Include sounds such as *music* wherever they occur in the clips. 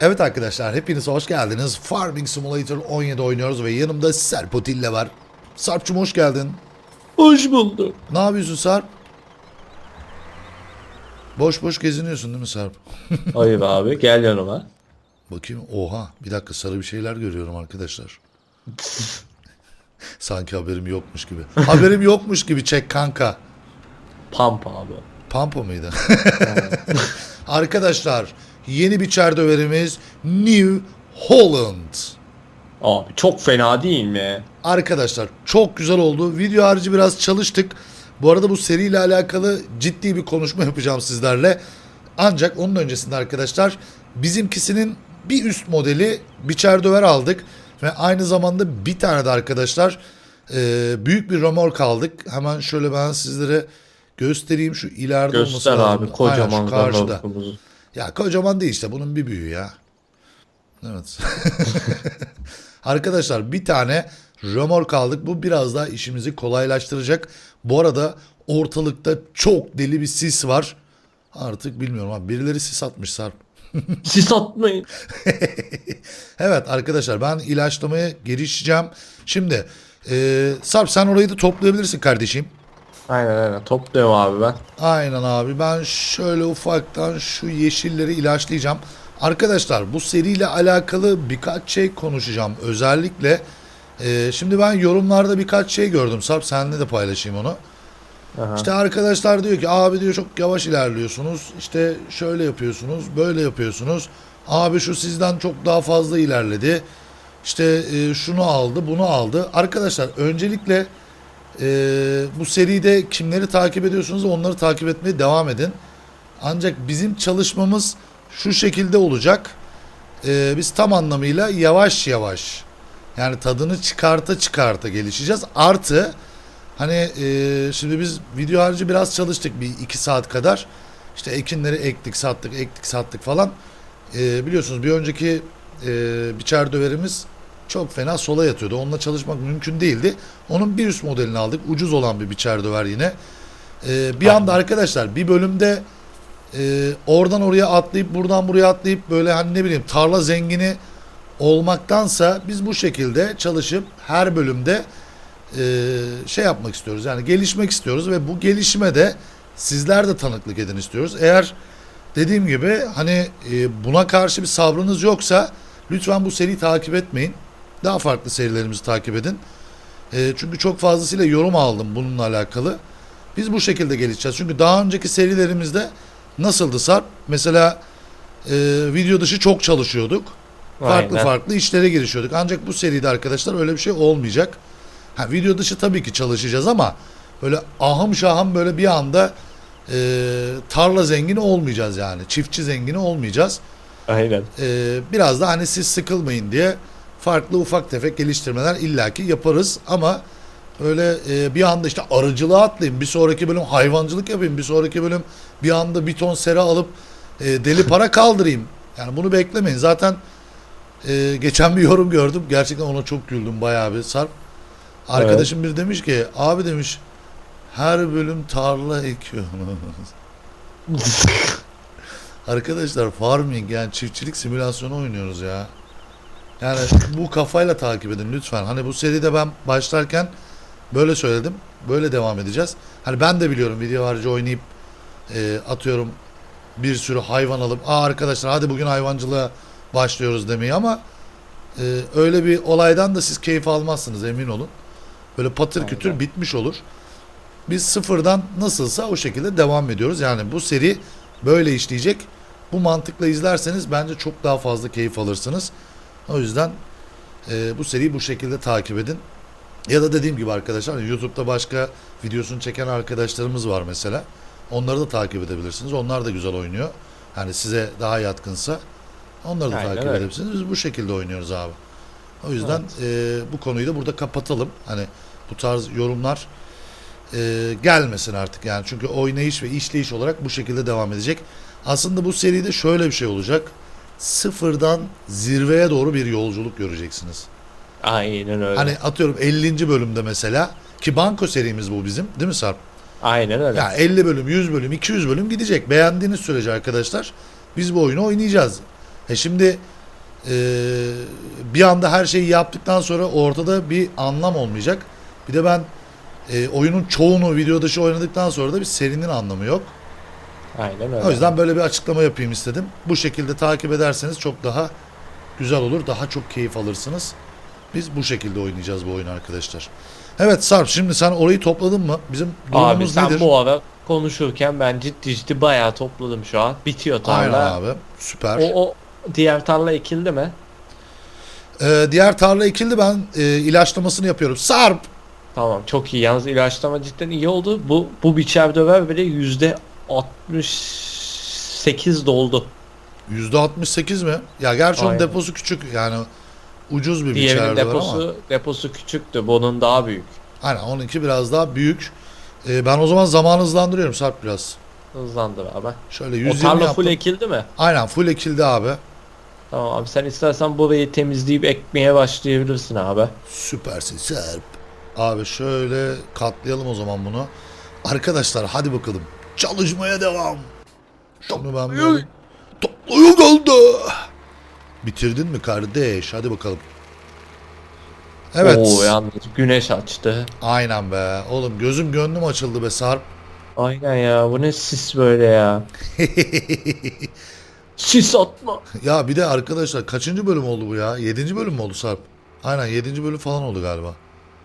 Evet arkadaşlar hepiniz hoş geldiniz. Farming Simulator 17 oynuyoruz ve yanımda Sarp Otille var. Sarp'cum hoş geldin. Hoş bulduk. Ne yapıyorsun Sarp? Boş boş geziniyorsun değil mi Sarp? *laughs* Hayır abi gel yanıma. Bakayım oha bir dakika sarı bir şeyler görüyorum arkadaşlar. *laughs* Sanki haberim yokmuş gibi. haberim yokmuş gibi çek kanka. Pampa abi. Pampa mıydı? *laughs* arkadaşlar yeni bir çerdöverimiz New Holland. Abi çok fena değil mi? Arkadaşlar çok güzel oldu. Video harici biraz çalıştık. Bu arada bu seriyle alakalı ciddi bir konuşma yapacağım sizlerle. Ancak onun öncesinde arkadaşlar bizimkisinin bir üst modeli biçer döver aldık. Ve aynı zamanda bir tane de arkadaşlar e, büyük bir remork aldık. Hemen şöyle ben sizlere göstereyim şu ileride olması Göster lazım. abi Aynen, kocaman şu karşıda. garnozumuzu. Ya kocaman değil işte bunun bir büyüğü ya. Evet. *laughs* Arkadaşlar bir tane römork aldık. Bu biraz daha işimizi kolaylaştıracak. Bu arada ortalıkta çok deli bir sis var. Artık bilmiyorum abi birileri sis atmış Sarp. *laughs* Sis atmayın. *laughs* Evet arkadaşlar ben ilaçlamaya girişeceğim. Şimdi e, Sarp sen orayı da toplayabilirsin kardeşim. Aynen aynen topluyorum abi ben. Aynen abi ben şöyle ufaktan şu yeşilleri ilaçlayacağım. Arkadaşlar bu seriyle alakalı birkaç şey konuşacağım. Özellikle e, şimdi ben yorumlarda birkaç şey gördüm. Sarp seninle de paylaşayım onu. Aha. İşte arkadaşlar diyor ki abi diyor çok yavaş ilerliyorsunuz. İşte şöyle yapıyorsunuz, böyle yapıyorsunuz. Abi şu sizden çok daha fazla ilerledi. İşte e, şunu aldı, bunu aldı. Arkadaşlar öncelikle e, bu seride kimleri takip ediyorsunuz onları takip etmeye devam edin. Ancak bizim çalışmamız şu şekilde olacak. E, biz tam anlamıyla yavaş yavaş yani tadını çıkarta çıkarta gelişeceğiz. Artı Hani e, şimdi biz video harici biraz çalıştık bir iki saat kadar. İşte ekinleri ektik sattık ektik sattık falan. E, biliyorsunuz bir önceki e, biçer döverimiz çok fena sola yatıyordu. Onunla çalışmak mümkün değildi. Onun bir üst modelini aldık. Ucuz olan bir biçer döver yine. E, bir anda arkadaşlar bir bölümde e, oradan oraya atlayıp buradan buraya atlayıp böyle hani ne bileyim tarla zengini olmaktansa biz bu şekilde çalışıp her bölümde e, şey yapmak istiyoruz. Yani gelişmek istiyoruz ve bu gelişime de sizler de tanıklık edin istiyoruz. Eğer dediğim gibi hani e, buna karşı bir sabrınız yoksa lütfen bu seriyi takip etmeyin. Daha farklı serilerimizi takip edin. E, çünkü çok fazlasıyla yorum aldım bununla alakalı. Biz bu şekilde gelişeceğiz. Çünkü daha önceki serilerimizde nasıldı Sarp? Mesela e, video dışı çok çalışıyorduk. Farklı Aynen. farklı işlere girişiyorduk. Ancak bu seride arkadaşlar öyle bir şey olmayacak. Ha, video dışı tabii ki çalışacağız ama böyle ahım şahım böyle bir anda e, tarla zengini olmayacağız yani. Çiftçi zengini olmayacağız. Aynen. E, biraz da hani siz sıkılmayın diye farklı ufak tefek geliştirmeler illaki yaparız ama öyle e, bir anda işte arıcılığa atlayayım, bir sonraki bölüm hayvancılık yapayım, bir sonraki bölüm bir anda bir ton sera alıp e, deli para kaldırayım. Yani bunu beklemeyin. Zaten e, geçen bir yorum gördüm. Gerçekten ona çok güldüm bayağı bir Sarp. Arkadaşım bir demiş ki abi demiş her bölüm tarla ekiyorsunuz. *laughs* Arkadaşlar farming yani çiftçilik simülasyonu oynuyoruz ya. Yani bu kafayla takip edin lütfen. Hani bu seride ben başlarken böyle söyledim. Böyle devam edeceğiz. Hani ben de biliyorum video harici oynayıp e, atıyorum bir sürü hayvan alıp aa arkadaşlar hadi bugün hayvancılığa başlıyoruz demeyi ama e, öyle bir olaydan da siz keyif almazsınız emin olun. Böyle patır kütür Aynen. bitmiş olur. Biz sıfırdan nasılsa o şekilde devam ediyoruz. Yani bu seri böyle işleyecek. Bu mantıkla izlerseniz bence çok daha fazla keyif alırsınız. O yüzden e, bu seriyi bu şekilde takip edin. Ya da dediğim gibi arkadaşlar YouTube'da başka videosunu çeken arkadaşlarımız var mesela. Onları da takip edebilirsiniz. Onlar da güzel oynuyor. Hani size daha yatkınsa onları da Aynen takip öyle. edebilirsiniz. Biz bu şekilde oynuyoruz abi. O yüzden e, bu konuyu da burada kapatalım. Hani bu tarz yorumlar e, gelmesin artık yani. Çünkü oynayış ve işleyiş olarak bu şekilde devam edecek. Aslında bu seride şöyle bir şey olacak. Sıfırdan zirveye doğru bir yolculuk göreceksiniz. Aynen öyle. Hani atıyorum 50. bölümde mesela ki banko serimiz bu bizim değil mi Sarp? Aynen öyle. Ya 50 bölüm, 100 bölüm, 200 bölüm gidecek. Beğendiğiniz sürece arkadaşlar biz bu oyunu oynayacağız. E şimdi e, bir anda her şeyi yaptıktan sonra ortada bir anlam olmayacak. Bir de ben e, oyunun çoğunu video dışı oynadıktan sonra da bir serinin anlamı yok. Aynen öyle. O yüzden böyle bir açıklama yapayım istedim. Bu şekilde takip ederseniz çok daha güzel olur. Daha çok keyif alırsınız. Biz bu şekilde oynayacağız bu oyunu arkadaşlar. Evet Sarp şimdi sen orayı topladın mı? Bizim Abi durumumuz sen nedir? bu ara konuşurken ben ciddi ciddi bayağı topladım şu an. Bitiyor Aynen tarla. abi. Süper. O, o diğer tarla ekildi mi? Ee, diğer tarla ekildi ben e, ilaçlamasını yapıyorum. Sarp! Tamam çok iyi. Yalnız ilaçlama cidden iyi oldu. Bu bu biçer döver bile yüzde 68 doldu. %68 mi? Ya gerçi onun Aynen. deposu küçük yani ucuz bir Diğerinin biçerde var ama. deposu deposu küçüktü. Bunun daha büyük. Aynen onunki biraz daha büyük. Ee, ben o zaman zaman hızlandırıyorum Sarp biraz. Hızlandır abi. Şöyle O 120 tarla yaptım. full ekildi mi? Aynen full ekildi abi. Tamam abi sen istersen burayı temizleyip ekmeye başlayabilirsin abi. Süpersin Sarp. Abi şöyle katlayalım o zaman bunu. Arkadaşlar hadi bakalım. Çalışmaya devam. Şunu ben bir Topluyor kaldı. Bitirdin mi kardeş? Hadi bakalım. Evet. Oo yalnız güneş açtı. Aynen be. Oğlum gözüm gönlüm açıldı be Sarp. Aynen ya bu ne sis böyle ya. *laughs* Sis atma. ya bir de arkadaşlar kaçıncı bölüm oldu bu ya? Yedinci bölüm mü oldu Sarp? Aynen yedinci bölüm falan oldu galiba.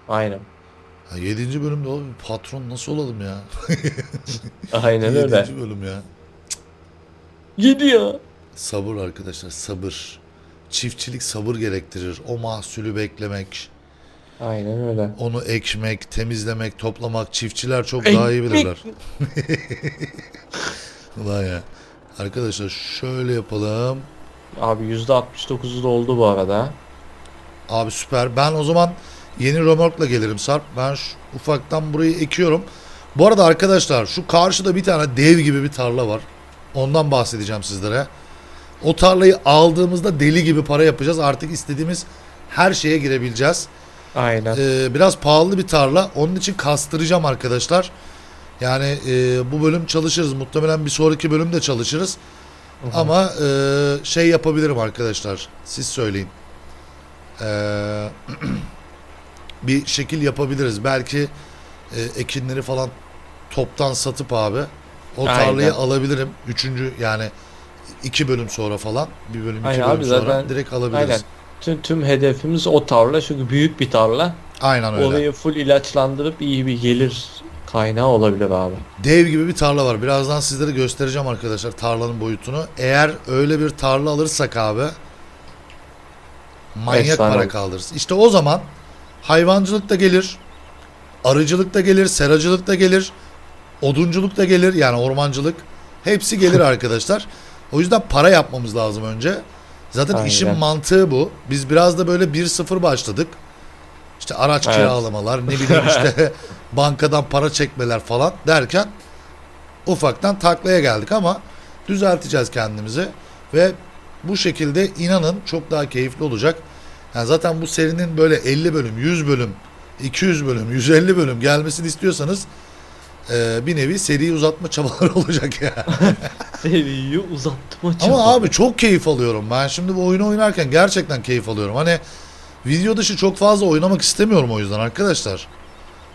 Aynen. Ya yedinci bölümde oğlum patron nasıl olalım ya? *laughs* Aynen öyle. Yedinci bölüm ya. Yedi ya. Sabır arkadaşlar sabır. Çiftçilik sabır gerektirir. O mahsulü beklemek, Aynen öyle. onu ekmek, temizlemek, toplamak çiftçiler çok daha iyi bilirler. *laughs* Ulan ya. Arkadaşlar şöyle yapalım. Abi %69'u doldu bu arada. Abi süper. Ben o zaman yeni römorkla gelirim Sarp. Ben şu, ufaktan burayı ekiyorum. Bu arada arkadaşlar şu karşıda bir tane dev gibi bir tarla var. Ondan bahsedeceğim sizlere. O tarlayı aldığımızda deli gibi para yapacağız. Artık istediğimiz her şeye girebileceğiz. Aynen. Ee, biraz pahalı bir tarla. Onun için kastıracağım arkadaşlar. Yani e, bu bölüm çalışırız. Muhtemelen bir sonraki bölümde çalışırız. Ama e, şey yapabilirim arkadaşlar. Siz söyleyin. Ee, *clears throat* bir şekil yapabiliriz. Belki e, ekinleri falan toptan satıp abi o Aynen. tarlayı alabilirim. Üçüncü yani iki bölüm sonra falan. Bir bölüm iki Aynen bölüm abi, sonra zaten- direkt alabiliriz. Aynen. Tüm, tüm hedefimiz o tarla çünkü büyük bir tarla. Aynen öyle. Orayı full ilaçlandırıp iyi bir gelir kaynağı olabilir abi. Dev gibi bir tarla var. Birazdan sizlere göstereceğim arkadaşlar tarlanın boyutunu. Eğer öyle bir tarla alırsak abi manyak Efsane para olur. kaldırırız. İşte o zaman hayvancılık da gelir, arıcılık da gelir, seracılık da gelir, odunculuk da gelir yani ormancılık. Hepsi gelir *laughs* arkadaşlar. O yüzden para yapmamız lazım önce. Zaten Aynen. işin mantığı bu. Biz biraz da böyle 1-0 başladık. İşte araç Evet. kiralamalar, ne bileyim işte *laughs* bankadan para çekmeler falan derken ufaktan taklaya geldik ama düzelteceğiz kendimizi ve bu şekilde inanın çok daha keyifli olacak. Yani zaten bu serinin böyle 50 bölüm, 100 bölüm, 200 bölüm, 150 bölüm gelmesini istiyorsanız e, bir nevi seri uzatma çabaları *laughs* olacak ya. Seriyi uzattım Ama abi çok keyif alıyorum. Ben şimdi bu oyunu oynarken gerçekten keyif alıyorum. Hani video dışı çok fazla oynamak istemiyorum o yüzden arkadaşlar.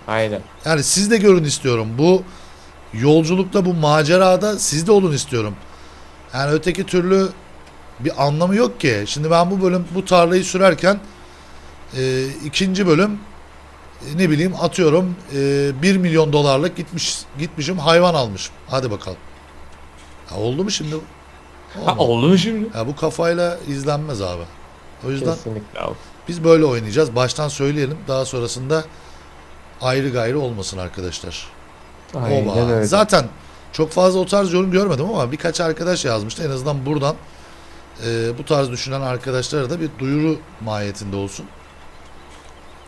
Aynen. Yani siz de görün istiyorum. Bu yolculukta, bu macerada siz de olun istiyorum. Yani öteki türlü bir anlamı yok ki. Şimdi ben bu bölüm bu tarlayı sürerken e, ikinci bölüm e, ne bileyim atıyorum e, 1 milyon dolarlık gitmiş gitmişim hayvan almışım. Hadi bakalım. Ha, oldu mu şimdi? Ha, oldu mu şimdi? Ya bu kafayla izlenmez abi. O yüzden Kesinlikle abi. biz böyle oynayacağız. Baştan söyleyelim. Daha sonrasında ayrı gayrı olmasın arkadaşlar. Aynen Oba. öyle. Zaten çok fazla o tarz yorum görmedim ama birkaç arkadaş yazmıştı. En azından buradan e, bu tarz düşünen arkadaşlara da bir duyuru mahiyetinde olsun.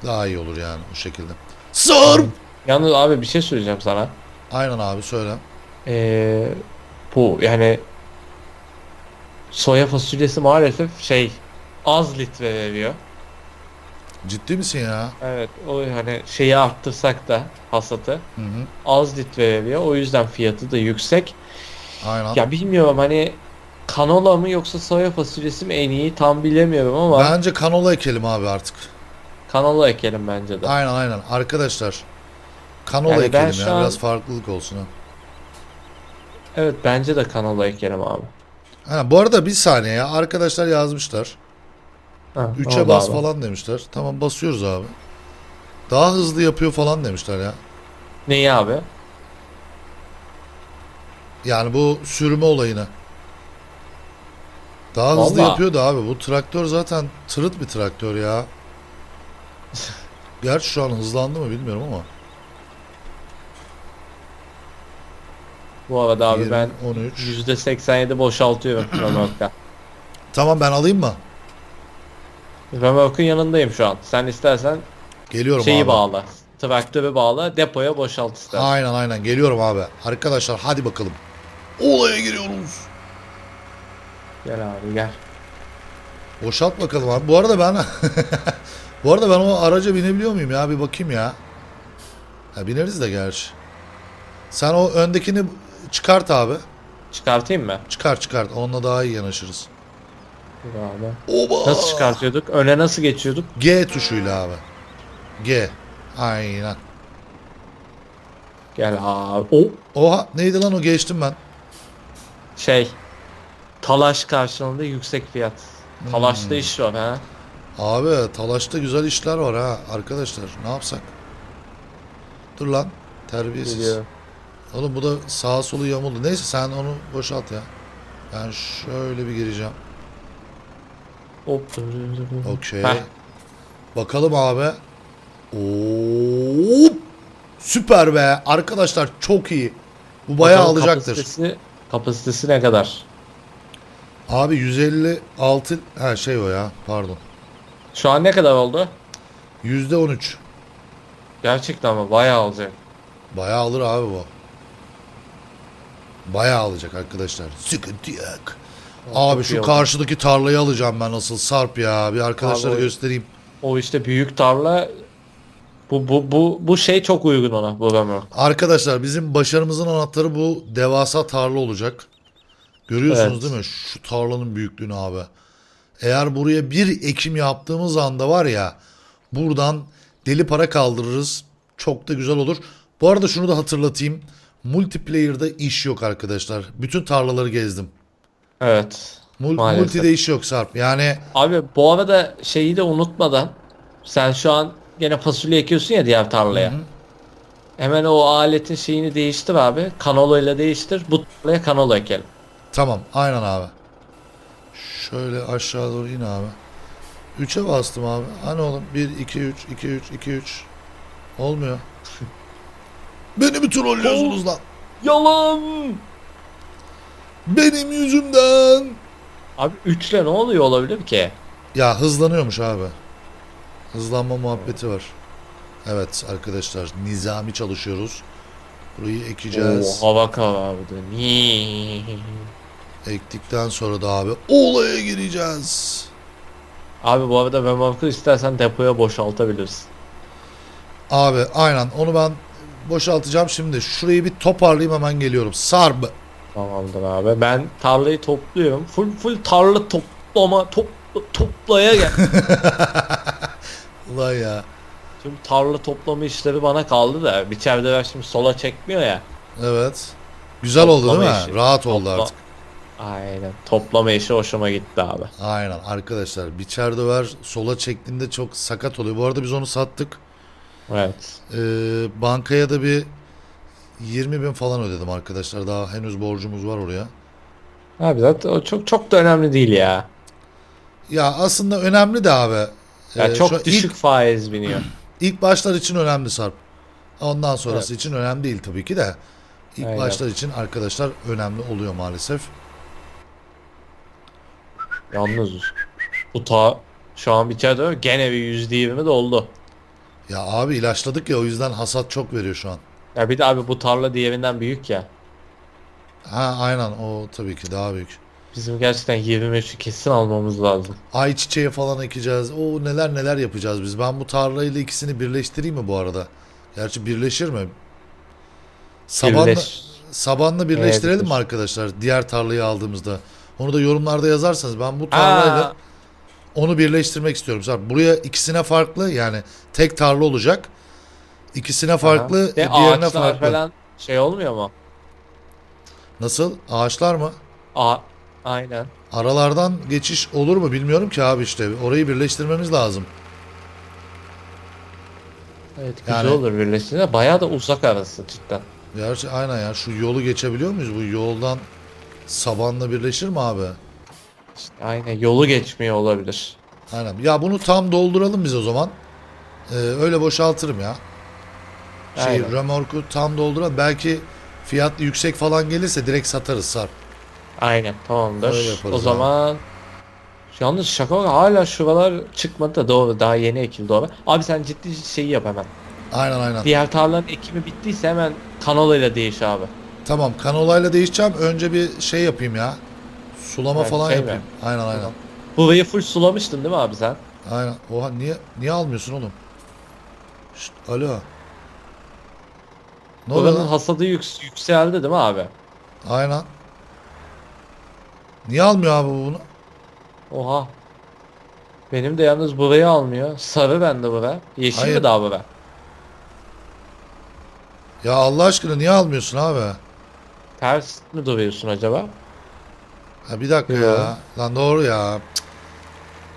Daha iyi olur yani bu şekilde. Sor! Yalnız abi bir şey söyleyeceğim sana. Aynen abi söyle. Ee, bu yani soya fasulyesi maalesef şey az litre veriyor. Ciddi misin ya? Evet o hani şeyi arttırsak da hasatı Hı hı. az litre veriyor. O yüzden fiyatı da yüksek. Aynen. Ya bilmiyorum hani Kanola mı yoksa soya fasulyesi mi en iyi tam bilemiyorum ama Bence kanola ekelim abi artık. kanola ekelim bence de. Aynen aynen. Arkadaşlar kanola Yani ben ekelim şu ya. an- Biraz farklılık olsun ha. Evet bence de kanola ekelim abi. Ha, bu arada bir saniye ya. Arkadaşlar yazmışlar. Ha, 3'e oldu bas abi. falan demişler. Tamam basıyoruz abi. Daha hızlı yapıyor falan demişler ya. Neyi abi? Yani bu sürme olayını. Daha hızlı Vallahi- yapıyordu abi. Bu traktör zaten tırıt bir traktör ya. Gerçi şu an hızlandı mı bilmiyorum ama. Bu arada abi 20, ben 13. %87 boşaltıyorum *clears throat* römorka. Tamam ben alayım mı? Römorkun yanındayım şu an. Sen istersen Geliyorum şeyi abi. bağla. Traktörü bağla, depoya boşalt istersen. Aynen aynen geliyorum abi. Arkadaşlar hadi bakalım. Olaya giriyoruz. Gel abi gel. Boşalt bakalım abi. Bu arada ben *laughs* Bu arada ben o araca binebiliyor muyum ya? Bir bakayım ya. Ha, bineriz de gerçi. Sen o öndekini çıkart abi. Çıkartayım mı? Çıkart çıkart. Onunla daha iyi yanaşırız. Dur abi. Oba! Nasıl çıkartıyorduk? Öne nasıl geçiyorduk? G tuşuyla abi. G. Aynen. Gel abi. O Oha neydi lan o geçtim ben. şey. Talaş karşılığında yüksek fiyat. Talaşta Hmm. iş var ha. Abi Talaş'ta güzel işler var ha arkadaşlar. Ne yapsak? Dur lan. Terbiyesiz. Biliyorum. Oğlum bu da sağa solu yamuldu. Neyse sen onu boşalt ya. Ben şöyle bir gireceğim. Hop. Okey. Heh. Bakalım abi. Oo! Süper be. Arkadaşlar çok iyi. Bu bayağı Bakalım alacaktır. Kapasitesi, kapasitesi ne kadar? Abi 156 ha şey o ya pardon. Şu an ne kadar oldu? %13. Gerçekten mi? Bayağı olacak. Bayağı alır abi bu. Bayağı alacak arkadaşlar. Sıkıntı yok. Abi şu karşıdaki tarlayı alacağım ben asıl Sarp ya. Bir arkadaşlara Abi o- göstereyim. O işte büyük tarla bu bu bu bu şey çok uygun ona bu römork. Arkadaşlar bizim başarımızın anahtarı bu devasa tarla olacak. Görüyorsunuz Evet. değil mi? Şu tarlanın büyüklüğünü abi. Eğer buraya bir ekim yaptığımız anda var ya buradan deli para kaldırırız. Çok da güzel olur. Bu arada şunu da hatırlatayım. Multiplayer'da iş yok arkadaşlar. Bütün tarlaları gezdim. Evet. Mul- Maalesef. multi'de iş yok Sarp. Yani Abi bu arada şeyi de unutmadan sen şu an gene fasulye ekiyorsun ya diğer tarlaya. Hı hı. Hemen o aletin şeyini değiştir abi. Kanola ile değiştir. Bu tarlaya kanola ekelim. Tamam aynen abi. Şöyle aşağı doğru in abi. 3'e bastım abi. Hani oğlum 1 2 3 2 3 2 3 olmuyor. *laughs* Beni mi trollüyorsunuz lan? Yalan. Benim yüzümden. Abi 3 ile ne oluyor olabilir ki? Ya hızlanıyormuş abi. Hızlanma muhabbeti var. Evet arkadaşlar nizami çalışıyoruz. Burayı ekeceğiz. Oo, hava karardı. Ektikten sonra da abi olaya gireceğiz. Abi bu arada römorku istersen depoya boşaltabilirsin. Abi aynen onu ben boşaltacağım şimdi. Şurayı bir toparlayayım hemen geliyorum. Sarb. Tamamdır abi. Ben tarlayı topluyorum. Full full tarla toplama top, toplaya gel. *laughs* Ulan ya. Şimdi tarla toplama işleri bana kaldı da biçerdeler şimdi sola çekmiyor ya. Evet. Güzel oldu değil Toplama mi? işi. Rahat oldu Topla- artık. Aynen. Toplama işi hoşuma gitti abi. Aynen arkadaşlar. Biçer döver sola çektiğinde çok sakat oluyor. Bu arada biz onu sattık. Evet. Ee, bankaya da bir 20 bin falan ödedim arkadaşlar. Daha henüz borcumuz var oraya. Abi zaten o çok çok da önemli değil ya. Ya aslında önemli de abi. Ya Ee, çok şu düşük Ilk, faiz biniyor. *clears throat* ilk başlar için önemli Sarp. Ondan sonrası için önemli değil tabii ki de. İlk Aynen. başlar için arkadaşlar önemli oluyor maalesef. Yalnız bu ta şu an biçerde gene bir yüzde yirmi doldu. Ya abi ilaçladık ya o yüzden hasat çok veriyor şu an. Ya bir de abi bu tarla diğerinden büyük ya. Ha aynen o tabii ki daha büyük. Bizim gerçekten 23'ü kesin almamız lazım. Ayçiçeği falan ekeceğiz. O neler neler yapacağız biz. Ben bu tarlayla ikisini birleştireyim mi bu arada? Gerçi birleşir mi? Sabanla, Birleş. sabanla birleştirelim mi birleşir. arkadaşlar? Diğer tarlayı aldığımızda. Onu da yorumlarda yazarsanız ben bu tarlayla onu birleştirmek istiyorum. Zaten buraya ikisine farklı yani tek tarla olacak. İkisine farklı, aha. e, De diğerine ağaçlar farklı. falan şey olmuyor mu? Nasıl? Ağaçlar mı? A aynen. Aralardan geçiş olur mu bilmiyorum ki abi işte. Orayı birleştirmemiz lazım. Evet güzel Yani- olur birleştiğinde. Bayağı da uzak arası cidden. Gerçi aynen ya şu yolu geçebiliyor muyuz? Bu yoldan sabanla birleşir mi abi? İşte aynen yolu geçmiyor olabilir. Aynen. Ya bunu tam dolduralım biz o zaman. Ee, öyle boşaltırım ya. Şey Aynen. remorku tam dolduralım. Belki fiyat yüksek falan gelirse direkt satarız Sarp. Aynen tamamdır. Öyle yaparız o abi. zaman Yalnız şaka hala şuralar çıkmadı da doğru daha yeni ekildi doğru. Abi sen ciddi şeyi yap hemen. Aynen aynen. Diğer tarlanın ekimi bittiyse hemen kanolayla değiş abi. Tamam kanolayla değişeceğim. Önce bir şey yapayım ya. Sulama Evet, falan şey yapayım. mi? Aynen aynen. Burayı full sulamıştın değil mi abi sen? Aynen. Oha niye niye almıyorsun oğlum? Şşt, alo. Ne oluyor Buranın lan? hasadı yüks- yükseldi değil mi abi? Aynen. Niye almıyor abi bu bunu? Oha. Benim de yalnız burayı almıyor. Sarı bende bura. Yeşil Hayır. mi daha bura? Ya Allah aşkına niye almıyorsun abi? Ters mi duruyorsun acaba? Ha bir dakika Yo. ya. Lan doğru ya. Cık.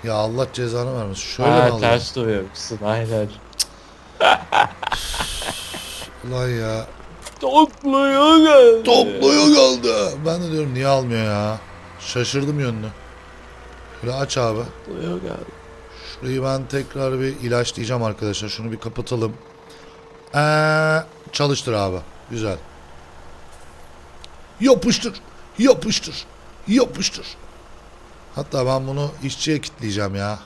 Ya Allah cezanı vermesin. Şöyle mi ha, alayım? ters duruyorsun aynen. Ulan ya. Topluyor geldi. Topluyor geldi. Ben de diyorum niye almıyor ya. Şaşırdım yönünü. Şöyle aç abi. Topluyor geldi. Şurayı ben tekrar bir ilaçlayacağım arkadaşlar. Şunu bir kapatalım. Ee, çalıştır abi. Güzel. Yapıştır. Yapıştır. Yapıştır. Hatta ben bunu işçiye kitleyeceğim ya.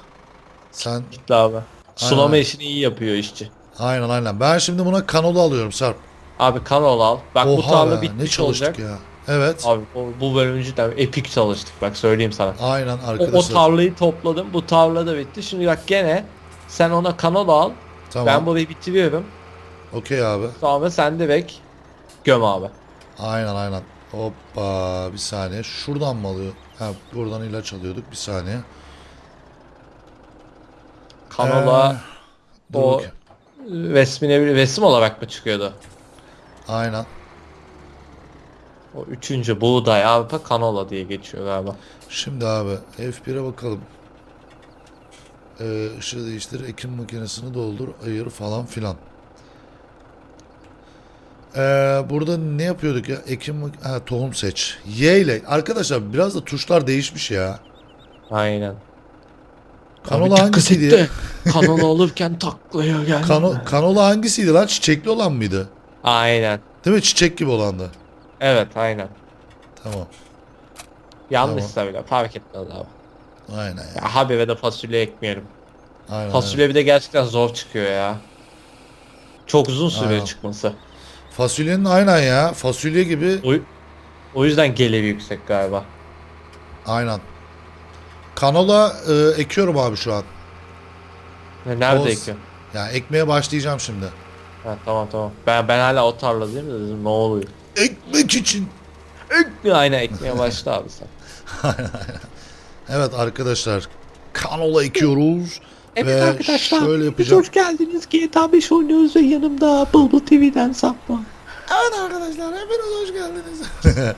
Sen Gitti abi. Sulama işini iyi yapıyor işçi. aynen aynen. Ben şimdi buna kanolu alıyorum Sarp. Abi kanal al. Bak bu tarla be, bitmiş ne çalıştık olacak. ya. Evet. Abi bu, bu bölüm cidden epik çalıştık bak söyleyeyim sana. Aynen O, o arkadaşlar. tarlayı topladım. Bu tarla da bitti. Şimdi bak gene sen ona kanal al. tamam. Ben burayı bitiriyorum. Okey abi. Sonra sen de bek göm abi. Aynen aynen. Hoppa bir saniye. Şuradan mı alıyor? Ha, buradan ilaç alıyorduk. Bir saniye. Kanola Ee, o bakayım. resmine bir resim olarak mı çıkıyordu? Aynen. O üçüncü buğday abi kanola diye geçiyor galiba. Şimdi abi F1'e bakalım. Ee, ışığı değiştir, ekim makinesini doldur, ayır falan filan. Ee, burada ne yapıyorduk ya? Ekim ha, tohum seç. Y ile. Arkadaşlar biraz da tuşlar değişmiş ya. Aynen. Kanola hangisiydi ya? Kanola alırken taklaya *laughs* gel. Kano, kanola hangisiydi lan? Çiçekli olan mıydı? Aynen. Değil mi? Çiçek gibi olandı. Evet aynen. Tamam. Yanlışsa bile fark etmez abi. Aynen ya. Ya habire de fasulye ekmeyelim. Aynen, Fasulye bir de gerçekten zor çıkıyor ya. Çok uzun Aynen. çıkması. Fasulyenin aynen ya. Fasulye gibi. O, o yüzden geliri yüksek galiba. Aynen. Kanola e, ekiyorum abi şu an. Ne- Nerede Olsun. ekiyor? Ya ekmeye başlayacağım şimdi. Ha, tamam tamam. Ben ben hala o tarladayım da dedim ne oluyor? Ekmek için. Aynen ekmeye başla abi sen. *laughs* Evet arkadaşlar. Kanola ekiyoruz. Evet Ve arkadaşlar. şöyle biz yapacağım. hoş geldiniz. GTA 5 oynuyoruz ve yanımda Bulbul TV'den Sapma. Evet arkadaşlar hepiniz hoş geldiniz. *laughs*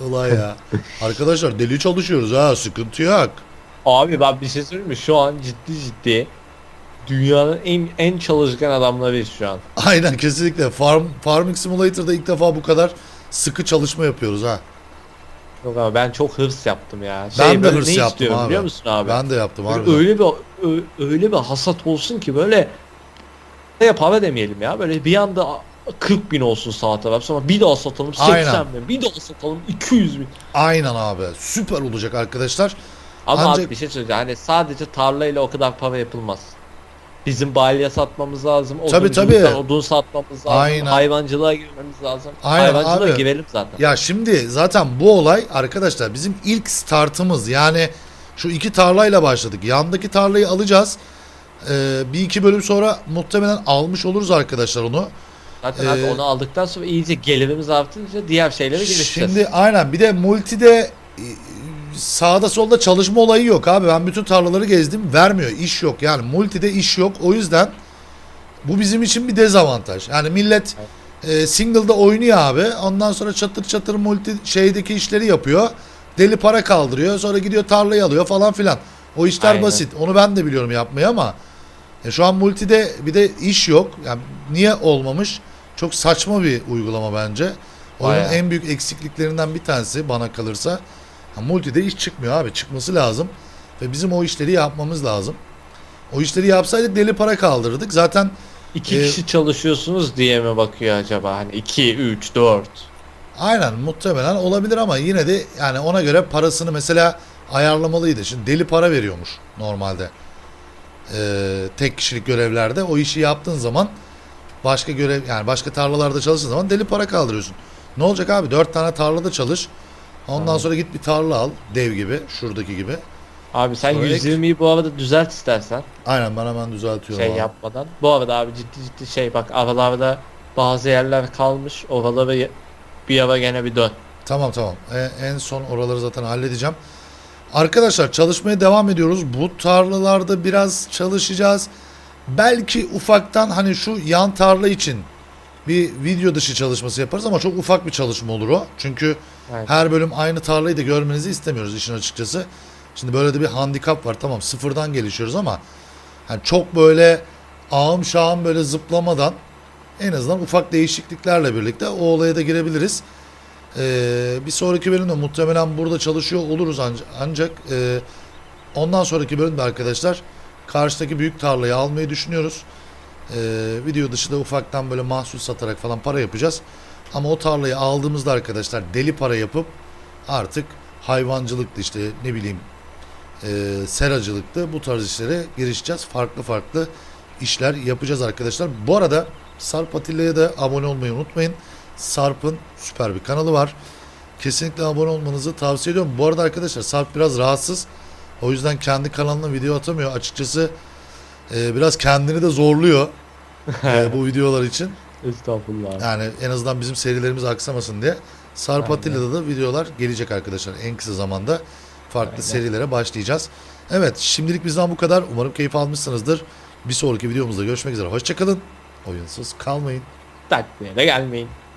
*laughs* Ulan ya. Arkadaşlar deli çalışıyoruz ha sıkıntı yok. Abi ben bir şey söyleyeyim mi? Şu an ciddi ciddi dünyanın en en çalışkan adamlarıyız şu an. Aynen kesinlikle. Farm, Farming Simulator'da ilk defa bu kadar sıkı çalışma yapıyoruz ha. Yok abi ben çok hırs yaptım ya. Ben de hırs ne yaptım istiyorum abi. Biliyor musun abi? Ben de yaptım harbiden. öyle bir öyle bir hasat olsun ki böyle ne para demeyelim ya. Böyle bir anda 40 bin olsun saate ver. Sonra bir daha satalım 80 Aynen. bin. Bir daha satalım 200 bin. Aynen abi. Süper olacak arkadaşlar. Ama Ancak- abi bir şey söyleyeceğim. Hani sadece tarlayla o kadar para yapılmaz. Bizim balya satmamız lazım. Tabii, odunculuktan tabii. Odun satmamız lazım. Aynen. Hayvancılığa girmemiz lazım. Aynen Hayvancılığa abi. girelim zaten. Ya şimdi zaten bu olay arkadaşlar bizim ilk startımız. Yani şu iki tarlayla başladık. Yandaki tarlayı alacağız. Ee, bir iki bölüm sonra muhtemelen almış oluruz arkadaşlar onu. Zaten abi Ee, onu aldıktan sonra iyice gelirimiz artınca diğer şeylere gelişeceğiz. Şimdi aynen bir de multide sağda solda çalışma olayı yok abi. Ben bütün tarlaları gezdim. Vermiyor. iş yok. Yani multide iş yok. O yüzden bu bizim için bir dezavantaj. Yani millet e, single'da oynuyor abi. Ondan sonra çatır çatır multi şeydeki işleri yapıyor. Deli para kaldırıyor. Sonra gidiyor tarlayı alıyor falan filan. O işler Aynen. basit. Onu ben de biliyorum yapmayı ama e, şu an multide bir de iş yok. Yani niye olmamış? Çok saçma bir uygulama bence. Oyunun en büyük eksikliklerinden bir tanesi bana kalırsa. Ya multide iş çıkmıyor abi. Çıkması lazım. Ve bizim o işleri yapmamız lazım. O işleri yapsaydık deli para kaldırırdık. Zaten İki Ee, kişi çalışıyorsunuz diye mi bakıyor acaba? Hani 2, 3, 4. aynen muhtemelen olabilir ama yine de yani ona göre parasını mesela ayarlamalıydı. Şimdi deli para veriyormuş normalde. Ee, tek kişilik görevlerde o işi yaptığın zaman başka görev yani başka tarlalarda çalıştığın zaman deli para kaldırıyorsun. Ne olacak abi? Dört tane tarlada çalış. Ondan sonra git bir tarla al. Dev gibi. Şuradaki gibi. Abi sen Sonra ek- 120'yi bu arada düzelt istersen. Aynen ben hemen düzeltiyorum. Şey abi. yapmadan. Bu arada abi ciddi ciddi şey bak aralarda bazı yerler kalmış. Oraları bir ara gene bir dön. Tamam tamam. E- en son oraları zaten halledeceğim. Arkadaşlar çalışmaya devam ediyoruz. Bu tarlalarda biraz çalışacağız. Belki ufaktan hani şu yan tarla için bir video dışı çalışması yaparız ama çok ufak bir çalışma olur o. Çünkü Evet. her bölüm aynı tarlayı da görmenizi istemiyoruz işin açıkçası. Şimdi böyle de bir handikap var. Tamam sıfırdan gelişiyoruz ama hani çok böyle ağım şağım böyle zıplamadan en azından ufak değişikliklerle birlikte o olaya da girebiliriz. Ee, bir sonraki bölümde muhtemelen burada çalışıyor oluruz ancak, ancak e, ondan sonraki bölümde arkadaşlar karşıdaki büyük tarlayı almayı düşünüyoruz. Ee, video dışı da ufaktan böyle mahsul satarak falan para yapacağız. Ama o tarlayı aldığımızda arkadaşlar deli para yapıp artık hayvancılıkta işte ne bileyim e, seracılıkta bu tarz işlere girişeceğiz. Farklı farklı işler yapacağız arkadaşlar. Bu arada Sarp Atilla'ya da abone olmayı unutmayın. Sarp'ın süper bir kanalı var. Kesinlikle abone olmanızı tavsiye ediyorum. Bu arada arkadaşlar Sarp biraz rahatsız. O yüzden kendi kanalına video atamıyor. Açıkçası e, biraz kendini de zorluyor e, *laughs* bu videolar için. Estağfurullah. Yani en azından bizim serilerimiz aksamasın diye. Sarp Aynen. Atilla'da da videolar gelecek arkadaşlar. En kısa zamanda farklı Aynen. serilere başlayacağız. Evet şimdilik bizden bu kadar. Umarım keyif almışsınızdır. Bir sonraki videomuzda görüşmek üzere. Hoşçakalın. Oyunsuz kalmayın. Takviye de gelmeyin.